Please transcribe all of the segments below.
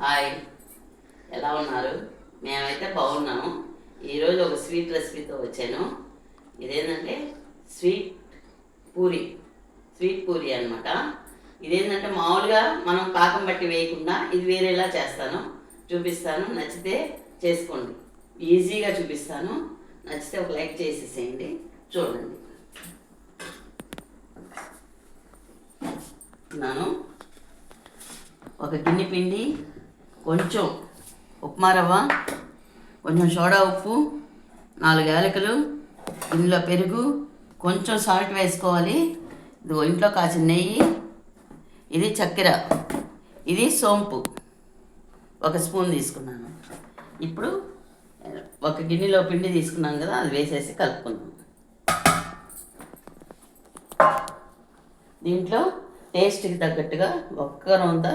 Hi. ఎలా ఉన్నారు? మేమైతే బాగున్నాము. ఈరోజు ఒక స్వీట్ రెసిపీతో వచ్చాను. ఇదేంటంటే స్వీట్ పూరి. స్వీట్ పూరి అనమాట ఇదేంటంటే మామూలుగా మనం పాకం బట్టి వేయకుండా ఇది వేరేలా చేస్తాను. చూపిస్తాను. నచ్చితే చేసుకోండి. ఈజీగా చూపిస్తాను. నచ్చితే ఒక లైక్ చేసేసేయండి. చూడండి. నాను ఒక గిన్నె పిండి కొంచెం ఉప్మా రవ్వ కొంచెం సోడా ఉప్పు నాలుగు యాలకులు ఇందులో పెరుగు కొంచెం సాల్ట్ వేసుకోవాలి. ఇది ఇంట్లో కాసిన నెయ్యి ఇది చక్కెర ఇది సోంపు. ఒక స్పూన్ తీసుకున్నాను. ఇప్పుడు ఒక గిన్నెలో పిండి తీసుకున్నాం కదా అది వేసేసి కలుపుకుందాం. దీంట్లో టేస్ట్కి తగ్గట్టుగా ఒక్క రొంత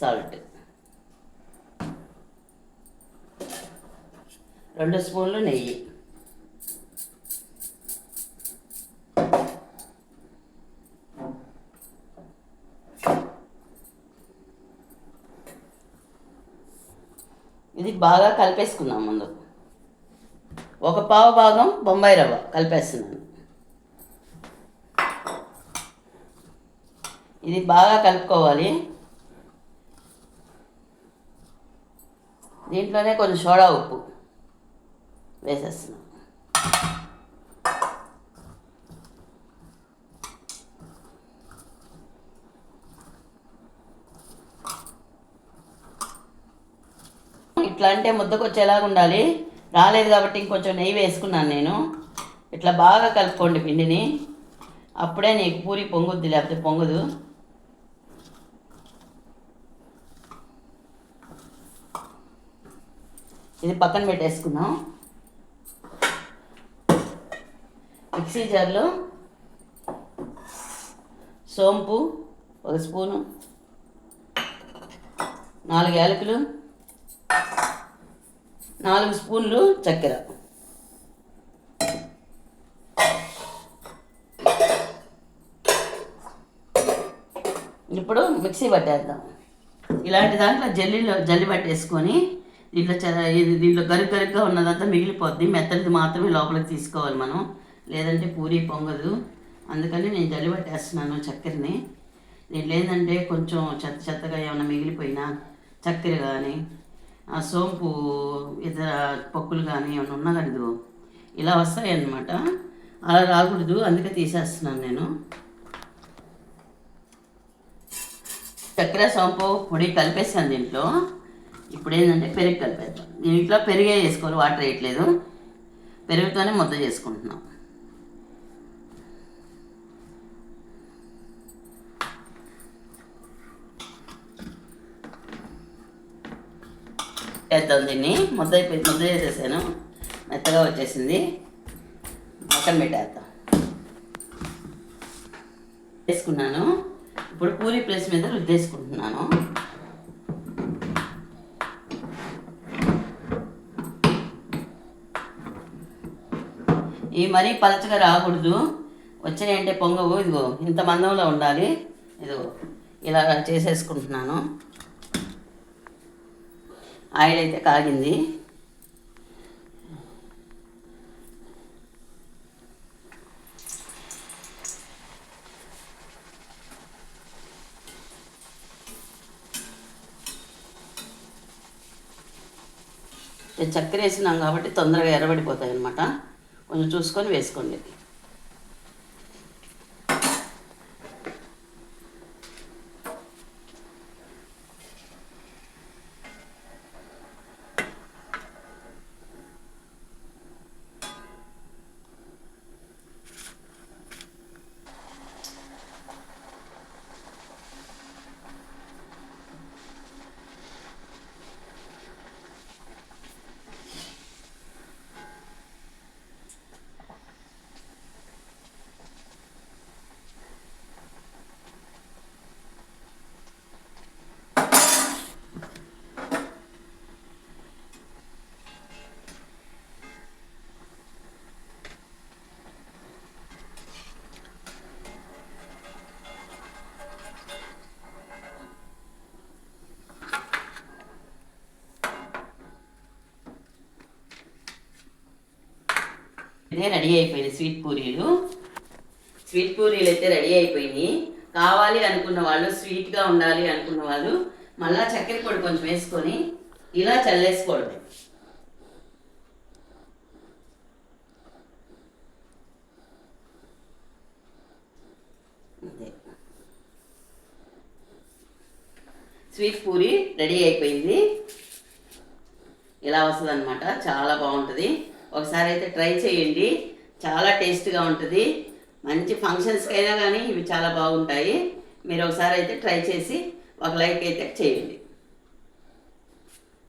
సాల్ట్. రెండు స్పూన్లు నెయ్యి. ఇది బాగా కలిపేసుకుందాం ముందు. ఒక పావు భాగం బొంబాయి రవ్వ కలిపేస్తున్నాను. ఇది బాగా కలుపుకోవాలి. దీంట్లోనే కొంచెం సోడా ఉప్పు. వేసేస్తున్నాం. ఇట్లా అంటే ముద్దకు వచ్చేలాగా ఉండాలి. రాలేదు కాబట్టి ఇంకొంచెం నెయ్యి వేసుకున్నాను నేను. ఇట్లా బాగా కలుపుకోండి పిండిని. అప్పుడే నీకు పూరి పొంగుద్ది లేకపోతే పొంగదు. ఇది పక్కన పెట్టేసుకున్నాం మిక్సీ జార్లో సోంపు ఒక స్పూను నాలుగు యాలకులు నాలుగు స్పూన్లు చక్కెర. ఇప్పుడు మిక్సీ పట్టేద్దాం. ఇలాంటి దాంట్లో జల్లీలో జల్లి పట్టేసుకొని దీంట్లో చ- దీంట్లో గరుగ్ గరుగ్గా ఉన్నదంతా మిగిలిపోద్ది. మెత్తది మాత్రమే లోపలికి తీసుకోవాలి మనం. లేదంటే పూరి పొంగదు. అందుకని నేను జల్లి పట్టేస్తున్నాను చక్కెరని. నేను లేదంటే కొంచెం చెత్త చెత్తగా ఏమైనా మిగిలిపోయినా చక్కెర కానీ ఆ సోంపు ఇతర పప్పులు కానీ ఏమైనా ఉన్నా ఇలా వస్తాయన్నమాట. అలా రాకూడదు అందుకే తీసేస్తున్నాను నేను. చక్కెర సోంపు పొడి కలిపేసాను దీంట్లో. ఇప్పుడు ఏంటంటే పెరుగు కలిపేద్దాం. దీంట్లో పెరిగే వేసుకోవాలి వాటర్ వేయట్లేదు. పెరుగుతోనే ముద్ద చేసుకుంటున్నాం. వేద్దాం దీన్ని. ముద్ద అయిపోయి ముద్ద చేసేసాను మెత్తగా వచ్చేసింది. పక్కన పెట్టేద్దాం. వేసుకున్నాను. ఇప్పుడు పూరి ప్లేస్ మీద రుద్దేసుకుంటున్నాను. ఇవి మరీ పలచగా రాకూడదు. వచ్చినాయంటే పొంగవు. ఇదిగో ఇంత మందంలో ఉండాలి. ఇదిగో ఇలా చేసేసుకుంటున్నాను. ఆయిల్ అయితే కాగింది చక్కెర వేసినాం కాబట్టి తొందరగా ఎర్రబడిపోతాయి అన్నమాట కొంచెం చూసుకొని వేసుకోండి. ఇదే రెడీ అయిపోయింది స్వీట్ పూరీలు. స్వీట్ పూరీలు అయితే రెడీ అయిపోయినాయి. కావాలి అనుకున్న వాళ్ళు స్వీట్గా ఉండాలి అనుకున్న వాళ్ళు మళ్ళా చక్కెర పొడి కొంచెం వేసుకొని ఇలా చల్లేసుకోవడమే. స్వీట్ పూరి రెడీ అయిపోయింది. ఇలా వస్తుంది అనమాట చాలా బాగుంటుంది. ఒకసారి అయితే ట్రై చేయండి. చాలా టేస్ట్గా ఉంటుంది. మంచి ఫంక్షన్స్కి అయినా కానీ ఇవి చాలా బాగుంటాయి. మీరు ఒకసారి అయితే ట్రై చేసి ఒక లైక్ అయితే చేయండి.